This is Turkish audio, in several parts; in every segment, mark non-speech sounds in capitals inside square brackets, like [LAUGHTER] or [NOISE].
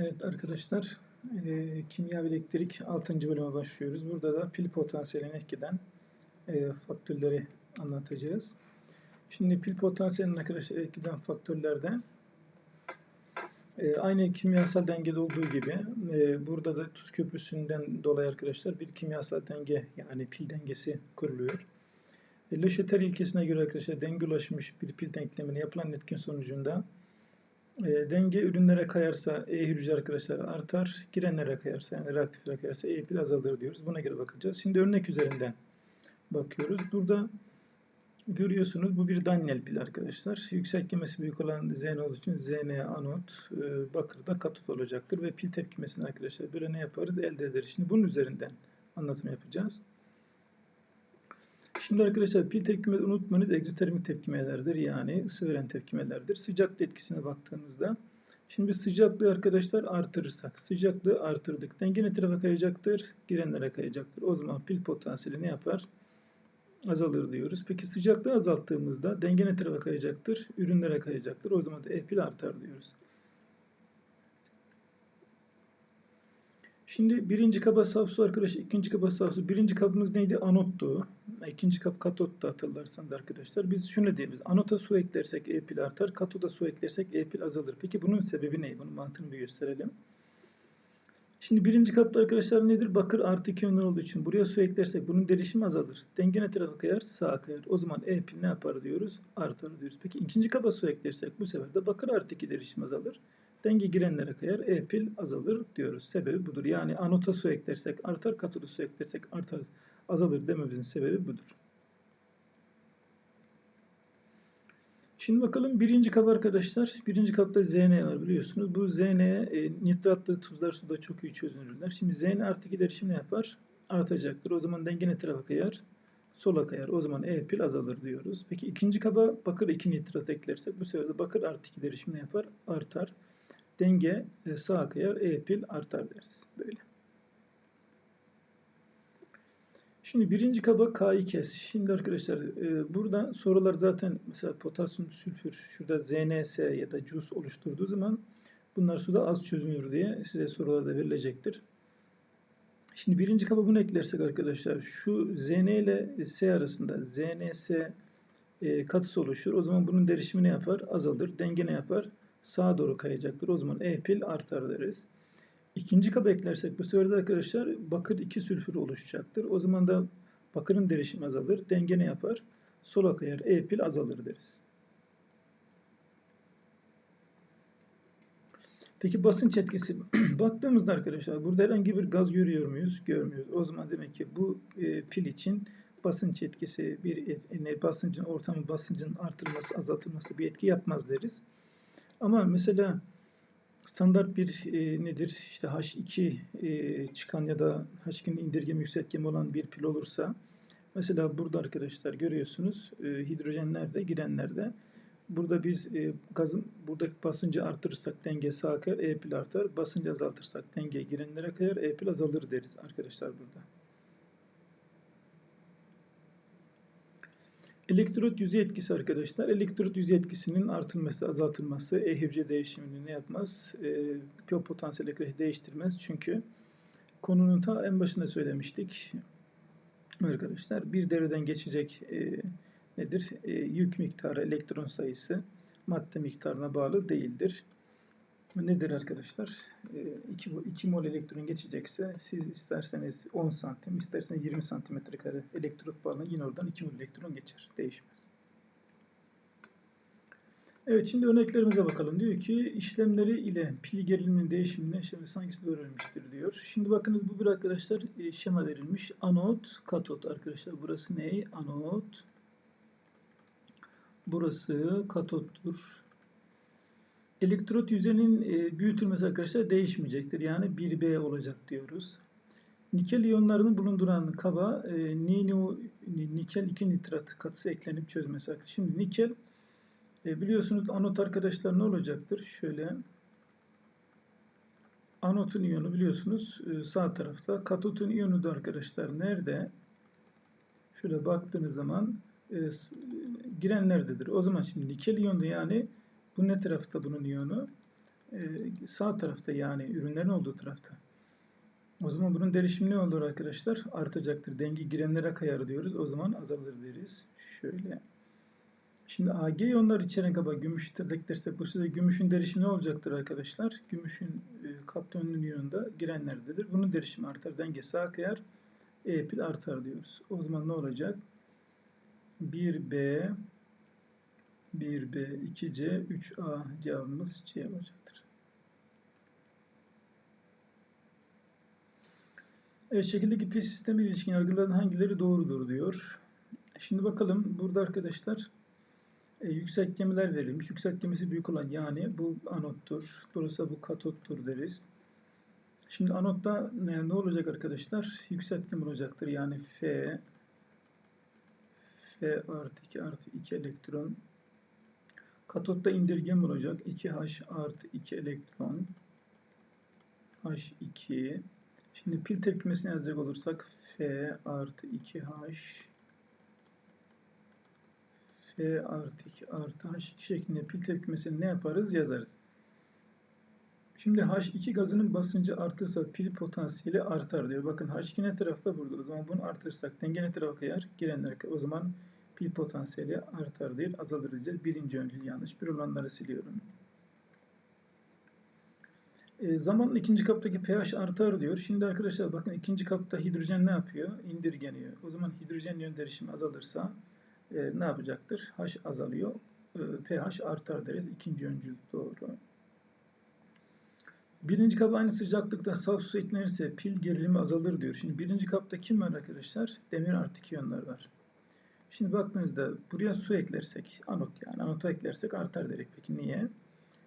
Evet arkadaşlar, e, kimya ve elektrik 6. bölüme başlıyoruz. Burada da pil potansiyeline etkiden e, faktörleri anlatacağız. Şimdi pil potansiyeline arkadaşlar etkiden faktörlerde e, aynı kimyasal dengede olduğu gibi e, burada da tuz köprüsünden dolayı arkadaşlar bir kimyasal denge yani pil dengesi kuruluyor. E, Chatel ilkesine göre arkadaşlar denge ulaşmış bir pil denklemine yapılan etkin sonucunda e, denge ürünlere kayarsa E hücre arkadaşlar artar. Girenlere kayarsa yani reaktiflere kayarsa E pil azalır diyoruz. Buna göre bakacağız. Şimdi örnek üzerinden bakıyoruz. Burada görüyorsunuz bu bir Daniel pil arkadaşlar. Yüksek kemesi büyük olan Zn olduğu için Zn anot, e, bakır da katot olacaktır ve pil tepkimesini arkadaşlar böyle ne yaparız? Elde ederiz. Şimdi bunun üzerinden anlatım yapacağız. Şimdi arkadaşlar pil tepkimeleri unutmanız egzotermik tepkimelerdir. Yani ısı veren tepkimelerdir. Sıcaklık etkisine baktığımızda şimdi sıcaklığı arkadaşlar artırırsak sıcaklığı artırdık. Denge ne tarafa kayacaktır? Girenlere kayacaktır. O zaman pil potansiyeli ne yapar? Azalır diyoruz. Peki sıcaklığı azalttığımızda denge ne tarafa kayacaktır? Ürünlere kayacaktır. O zaman da E pil artar diyoruz. Şimdi birinci kaba saf su arkadaşlar, ikinci kaba saf su. Birinci kabımız neydi? Anottu. İkinci kap katottu hatırlarsanız arkadaşlar. Biz şunu diyoruz. Anota su eklersek E pil artar. Katoda su eklersek E pil azalır. Peki bunun sebebi ne? Bunun mantığını bir gösterelim. Şimdi birinci kapta arkadaşlar nedir? Bakır artı iki yönler olduğu için buraya su eklersek bunun derişimi azalır. Denge ne tarafa kayar? Sağa kayar. O zaman E pil ne yapar diyoruz? Artar diyoruz. Peki ikinci kaba su eklersek bu sefer de bakır artı iki derişim azalır. Denge girenlere kayar, E pil azalır diyoruz. Sebebi budur. Yani anota su eklersek artar, katoda su eklersek artar, azalır dememizin sebebi budur. Şimdi bakalım birinci kap arkadaşlar. Birinci kapta Zn var biliyorsunuz. Bu Zn e, nitratlı tuzlar suda çok iyi çözünürler. Şimdi Zn artı giderişim ne yapar? Artacaktır. O zaman denge ne tarafa kayar? Sola kayar. O zaman E pil azalır diyoruz. Peki ikinci kaba bakır 2 nitrat eklersek bu sefer de bakır artı 2 derişim ne yapar? Artar. Denge e, sağa kayar. E pil artar deriz. Böyle. Şimdi birinci kaba K'yı kes. Şimdi arkadaşlar e, burada sorular zaten mesela potasyum sülfür şurada ZNS ya da CUS oluşturduğu zaman bunlar suda az çözünür diye size sorularda verilecektir. Şimdi birinci kaba bunu eklersek arkadaşlar şu Zn ile S arasında ZNS e, katısı oluşur. O zaman bunun derişimi ne yapar? Azalır. Denge ne yapar? Sağa doğru kayacaktır. O zaman E pil artar deriz. İkinci kaba eklersek bu sefer de arkadaşlar bakır 2 sülfür oluşacaktır. O zaman da bakırın derişimi azalır. Denge ne yapar? Sola kayar. E pil azalır deriz. Peki basınç etkisi. [CLEARS THROAT] Baktığımızda arkadaşlar burada herhangi bir gaz görüyor muyuz? Görmüyoruz. O zaman demek ki bu e, pil için basınç etkisi bir et, basıncın ortamın basıncın artırılması, azaltılması bir etki yapmaz deriz. Ama mesela standart bir e, nedir? İşte H2 e, çıkan ya da H2'nin indirgeme yükseltgemi olan bir pil olursa mesela burada arkadaşlar görüyorsunuz e, hidrojenlerde girenlerde burada biz e, gazın buradaki basıncı artırırsak denge sağa kayar E pil artar. Basıncı azaltırsak denge girenlere kayar E pil azalır deriz arkadaşlar burada. Elektrot yüzey etkisi arkadaşlar. Elektrot yüzey etkisinin artılması, azaltılması E hücre değişimini ne yapmaz? E, potansiyel arkadaşlar değiştirmez. Çünkü konunun ta en başında söylemiştik. Arkadaşlar bir devreden geçecek e, nedir? E, yük miktarı, elektron sayısı madde miktarına bağlı değildir. Nedir arkadaşlar? 2, 2 mol elektron geçecekse siz isterseniz 10 santim, isterseniz 20 santimetre kare elektrot bağlayın yine oradan 2 mol elektron geçer. Değişmez. Evet şimdi örneklerimize bakalım. Diyor ki işlemleri ile pil geriliminin değişimini şimdi hangisini öğrenmiştir diyor. Şimdi bakınız bu bir arkadaşlar şema verilmiş. Anot, katot arkadaşlar. Burası ne? Anot. Burası katottur. Elektrot yüzeyinin e, büyütülmesi arkadaşlar değişmeyecektir. Yani 1B olacak diyoruz. Nikel iyonlarını bulunduran kaba e, nino, nikel 2 nitrat katısı eklenip çözmesi arkadaşlar. Şimdi nikel e, biliyorsunuz anot arkadaşlar ne olacaktır? Şöyle anotun iyonu biliyorsunuz e, sağ tarafta. Katotun iyonu da arkadaşlar nerede? Şöyle baktığınız zaman girenlerdedir. O zaman şimdi nikel iyonu yani bu ne tarafta bunun iyonu? e, sağ tarafta yani ürünlerin olduğu tarafta. O zaman bunun derişimi ne olur arkadaşlar? Artacaktır. Denge girenlere kayar diyoruz. O zaman azalır deriz. Şöyle. Şimdi Ag iyonlar içeren kaba gümüş eklersek bu sırada gümüşün derişimi ne olacaktır arkadaşlar? Gümüşün e, kaptönlü iyonunda girenlerdedir. Bunun derişimi artar. Denge sağa kayar. E pil artar diyoruz. O zaman ne olacak? 1B 1B 2C 3A cevabımız C olacaktır. Evet, şekildeki pil sistemi ilişkin yargıların hangileri doğrudur diyor. Şimdi bakalım burada arkadaşlar e, yükseltgemeler verilmiş. Yükseltgemesi büyük olan yani bu anottur. Burası bu katottur deriz. Şimdi anotta ne, ne olacak arkadaşlar? Yükseltgeme olacaktır. Yani F F artı 2 artı 2 elektron. Katotta indirgem olacak. 2H artı 2 elektron. H2 Şimdi pil tepkimesini yazacak olursak F artı 2H F artı 2 artı H2 şeklinde pil tepkimesini ne yaparız? Yazarız. Şimdi H2 gazının basıncı artırsa pil potansiyeli artar diyor. Bakın H2 ne tarafta burada. O zaman bunu artırırsak denge ne tarafa kayar? Girenler O zaman pil potansiyeli artar değil azalır diyeceğiz. Birinci öncül yanlış. Bir olanları siliyorum. E, zamanla ikinci kaptaki pH artar diyor. Şimdi arkadaşlar bakın ikinci kapta hidrojen ne yapıyor? İndirgeniyor. O zaman hidrojen yön derişimi azalırsa e, ne yapacaktır? H azalıyor. E, pH artar deriz. İkinci öncül doğru. Birinci kaba aynı sıcaklıkta saf su eklenirse pil gerilimi azalır diyor. Şimdi birinci kapta kim var arkadaşlar? Demir artık iyonlar var. Şimdi baktığınızda buraya su eklersek, anot yani anota eklersek artar dedik. Peki niye?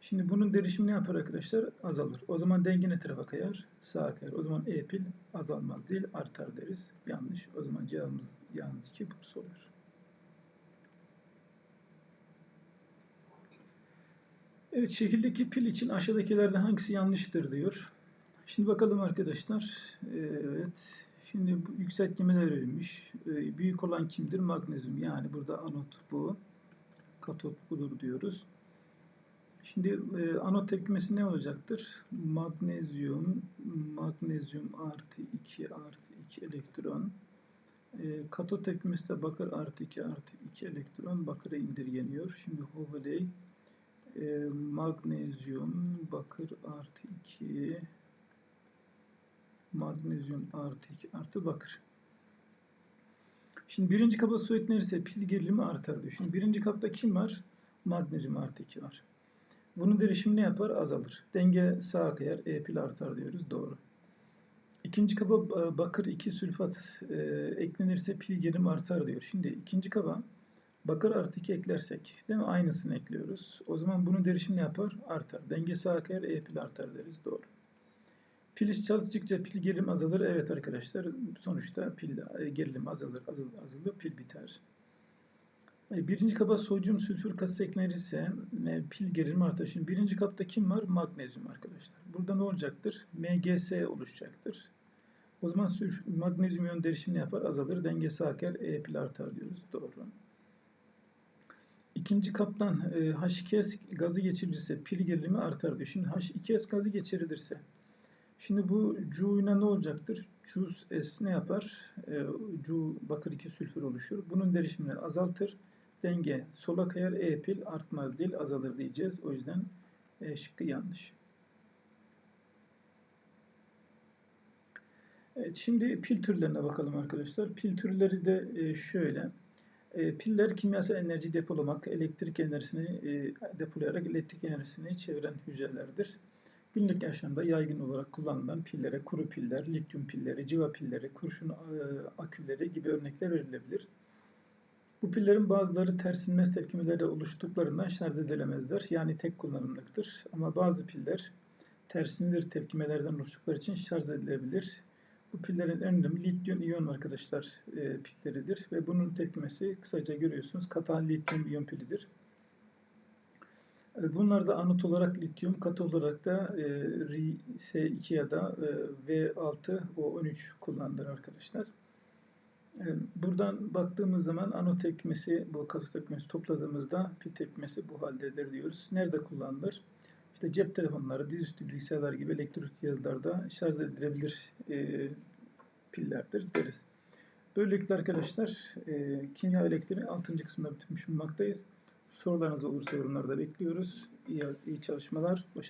Şimdi bunun derişimi ne yapar arkadaşlar? Azalır. O zaman denge ne tarafa kayar? Sağa kayar. O zaman E pil azalmaz değil, artar deriz. Yanlış. O zaman cevabımız yalnız 2 Burs oluyor. Evet, şekildeki pil için aşağıdakilerden hangisi yanlıştır diyor. Şimdi bakalım arkadaşlar. Evet. Şimdi bu yükseltgemeler verilmiş. Ee, büyük olan kimdir? Magnezyum. Yani burada anot bu. Katot budur diyoruz. Şimdi e, anot tepkimesi ne olacaktır? Magnezyum, magnezyum artı 2 artı 2 elektron. E, katot tepkimesi de bakır artı 2 artı 2 elektron bakıra indirgeniyor. Şimdi Hoveley e, magnezyum, bakır artı 2 magnezyum artı 2 artı bakır. Şimdi birinci kaba su eklenirse pil gerilimi artar diyor. Şimdi birinci kapta kim var? Magnezyum artı 2 var. Bunun derişimi ne yapar? Azalır. Denge sağa kayar, E pil artar diyoruz. Doğru. İkinci kaba e, bakır 2 sülfat e, eklenirse pil gerilimi artar diyor. Şimdi ikinci kaba bakır artı 2 eklersek değil mi? Aynısını ekliyoruz. O zaman bunun derişimi ne yapar? Artar. Denge sağa kayar, E pil artar deriz. Doğru. Pil çalıştıkça pil gerilim azalır. Evet arkadaşlar sonuçta pil e, gerilim azalır, azalır, azalır, pil biter. E, birinci kaba sodyum sülfür katı eklenirse e, pil gerilimi artar. Şimdi birinci kapta kim var? Magnezyum arkadaşlar. Burada ne olacaktır? MgS oluşacaktır. O zaman sülf, magnezyum yön derişimi ne yapar? Azalır. Dengesi akar. E pil artar diyoruz. Doğru. İkinci kaptan e, H2S gazı geçirilirse pil gerilimi artar diyor. Şimdi H2S gazı geçirilirse Şimdi bu Cu'yla ne olacaktır? Cus S ne yapar? E, Cu bakır 2 sülfür oluşur. Bunun derişimini azaltır. Denge sola kayar. E pil artmaz değil azalır diyeceğiz. O yüzden E şıkkı yanlış. Evet, şimdi pil türlerine bakalım arkadaşlar. Pil türleri de e, şöyle. E, piller kimyasal enerji depolamak, elektrik enerjisini e, depolayarak elektrik enerjisini çeviren hücrelerdir. Günlük yaşamda yaygın olarak kullanılan pillere kuru piller, lityum pilleri, civa pilleri, kurşun aküleri gibi örnekler verilebilir. Bu pillerin bazıları tersinmez tepkimelerle oluştuklarından şarj edilemezler. Yani tek kullanımlıktır. Ama bazı piller tersindir tepkimelerden oluştukları için şarj edilebilir. Bu pillerin en önemli lityum iyon arkadaşlar e, pilleridir ve bunun tepkimesi kısaca görüyorsunuz katal lityum iyon pilidir. E, bunlar da anot olarak lityum, kat olarak da e, RiS2 ya da e, V6O13 kullanılır arkadaşlar. E, buradan baktığımız zaman anot tepkimesi, bu katot tepkimesi topladığımızda pil tepkimesi bu haldedir diyoruz. Nerede kullanılır? işte cep telefonları, dizüstü bilgisayarlar gibi elektronik cihazlarda şarj edilebilir e, pillerdir deriz. Böylelikle arkadaşlar e, kimya ve elektriğin 6. kısmında bitirmiş bulunmaktayız. Sorularınız olursa yorumlarda bekliyoruz. İyi, iyi çalışmalar. Başarılar.